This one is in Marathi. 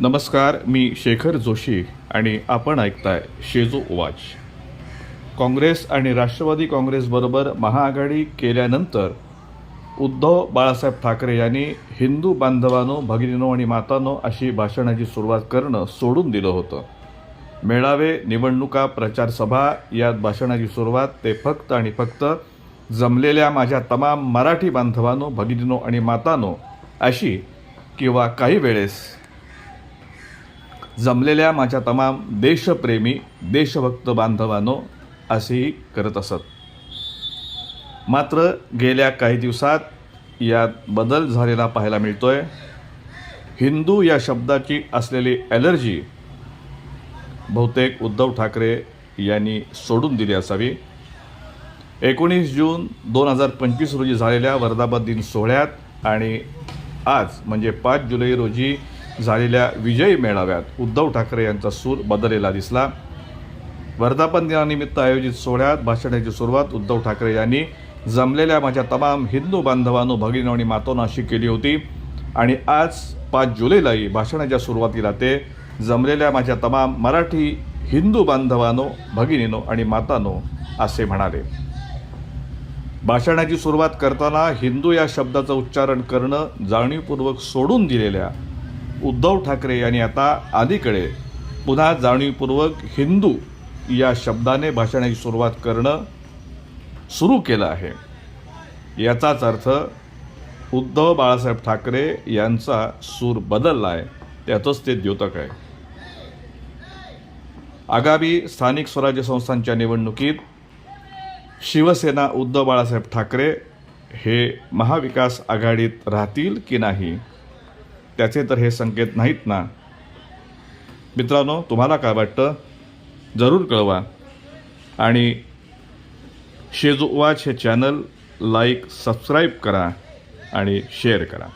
नमस्कार मी शेखर जोशी आणि आपण ऐकताय शेजो वाच. काँग्रेस आणि राष्ट्रवादी काँग्रेसबरोबर महाआघाडी केल्यानंतर उद्धव बाळासाहेब ठाकरे यांनी हिंदू बांधवांनो भगिनीनो आणि मातानो अशी भाषणाची सुरुवात करणं सोडून दिलं होतं. मेळावे निवडणुका प्रचारसभा यात भाषणाची सुरुवात ते फक्त आणि फक्त जमलेल्या माझ्या तमाम मराठी बांधवांनो भगिनीनो आणि मातानो अशी किंवा काही वेळेस जमलेल्या माझ्या तमाम देशप्रेमी देशभक्त बांधवांनो असेही करत असत. मात्र गेल्या काही दिवसात यात बदल झालेला पाहायला मिळतोय. हिंदू या शब्दाची असलेली ॲलर्जी बहुतेक उद्धव ठाकरे यांनी सोडून दिली असावी. एकोणीस जून दोन हजार पंचवीस रोजी झालेल्या वर्धापन दिन सोहळ्यात आणि आज म्हणजे पाच जुलै रोजी झालेल्या विजयी मेळाव्यात उद्धव ठाकरे यांचा सूर बदललेला दिसला. वर्धापन दिनानिमित्त आयोजित सोहळ्यात भाषणाची सुरुवात उद्धव ठाकरे यांनी जमलेल्या माझ्या तमाम हिंदू बांधवांनो भगिनी आणि मातोनाशी केली होती. आणि आज पाच जुलैलाही भाषणाच्या सुरुवातीला ते जमलेल्या माझ्या तमाम मराठी हिंदू बांधवानो भगिनीनो आणि मातानो असे म्हणाले. भाषणाची सुरुवात करताना हिंदू या शब्दाचं उच्चारण करणं जाणीवपूर्वक सोडून दिलेल्या उद्धव ठाकरे यांनी आता अलीकडे पुन्हा जाणीवपूर्वक हिंदू या शब्दाने भाषणाची सुरुवात करणं सुरू केलं आहे. याचाच अर्थ उद्धव बाळासाहेब ठाकरे यांचा सूर बदलला आहे त्याचंच ते द्योतक आहे. आगामी स्थानिक स्वराज्य संस्थांच्या निवडणुकीत शिवसेना उद्धव बाळासाहेब ठाकरे हे महाविकास आघाडीत राहतील की नाही? त्याचे तर हे संकेत नाहीत ना. मित्रांनो तुम्हाला काय वाटतं? जरूर कळवा. आणि शेजवाच हे चॅनल लाईक सबस्क्राईब करा आणि शेअर करा.